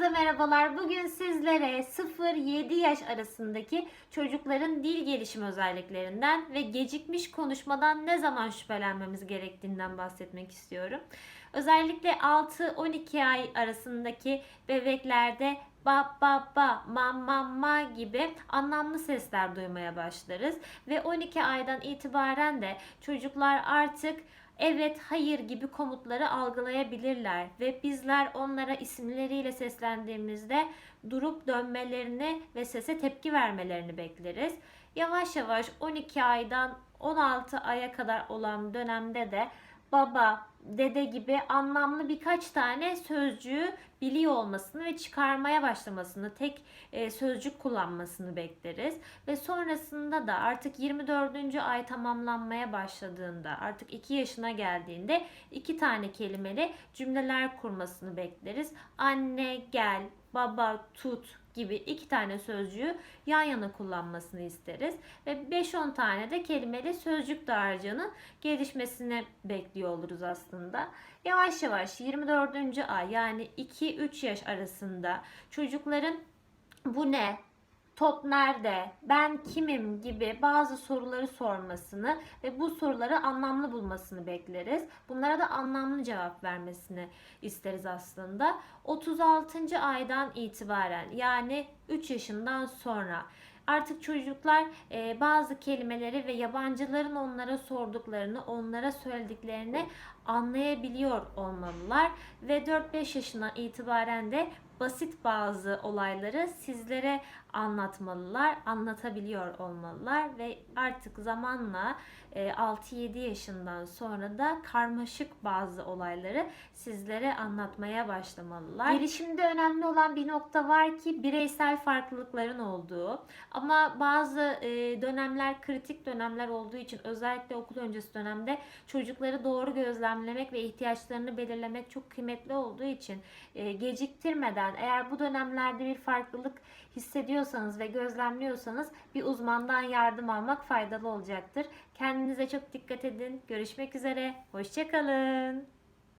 Herkese merhabalar. Bugün sizlere 0-7 yaş arasındaki çocukların dil gelişimi özelliklerinden ve gecikmiş konuşmadan ne zaman şüphelenmemiz gerektiğinden bahsetmek istiyorum. Özellikle 6-12 ay arasındaki bebeklerde ba ba ba ma ma ma gibi anlamlı sesler duymaya başlarız ve 12 aydan itibaren de çocuklar artık evet, hayır gibi komutları algılayabilirler ve bizler onlara isimleriyle seslendiğimizde durup dönmelerini ve sese tepki vermelerini bekleriz. Yavaş yavaş 12 aydan 16 aya kadar olan dönemde de baba, dede gibi anlamlı birkaç tane sözcüğü biliyor olmasını ve çıkarmaya başlamasını, tek e, sözcük kullanmasını bekleriz. Ve sonrasında da artık 24. ay tamamlanmaya başladığında, artık 2 yaşına geldiğinde iki tane kelimeli cümleler kurmasını bekleriz. Anne gel, baba tut gibi iki tane sözcüğü yan yana kullanmasını isteriz. Ve 5-10 tane de kelimeli sözcük dağarcığının gelişmesini bekliyor oluruz aslında. Yavaş yavaş 24. ay yani 2-3 yaş arasında çocukların bu ne, top nerede, ben kimim gibi bazı soruları sormasını ve bu soruları anlamlı bulmasını bekleriz. Bunlara da anlamlı cevap vermesini isteriz aslında. 36. aydan itibaren yani 3 yaşından sonra artık çocuklar e, bazı kelimeleri ve yabancıların onlara sorduklarını, onlara söylediklerini anlayabiliyor olmalılar ve 4-5 yaşına itibaren de basit bazı olayları sizlere anlatmalılar, anlatabiliyor olmalılar ve artık zamanla e, 6-7 yaşından sonra da karmaşık bazı olayları sizlere anlatmaya başlamalılar. Gelişimde önemli olan bir nokta var ki bireysel farklılıkların olduğu ama bazı e, dönemler kritik dönemler olduğu için özellikle okul öncesi dönemde çocukları doğru gözlemlemek ve ihtiyaçlarını belirlemek çok kıymetli olduğu için e, geciktirmeden eğer bu dönemlerde bir farklılık hissediyorsanız ve gözlemliyorsanız bir uzmandan yardım almak faydalı olacaktır. Kendinize çok dikkat edin. Görüşmek üzere. Hoşçakalın.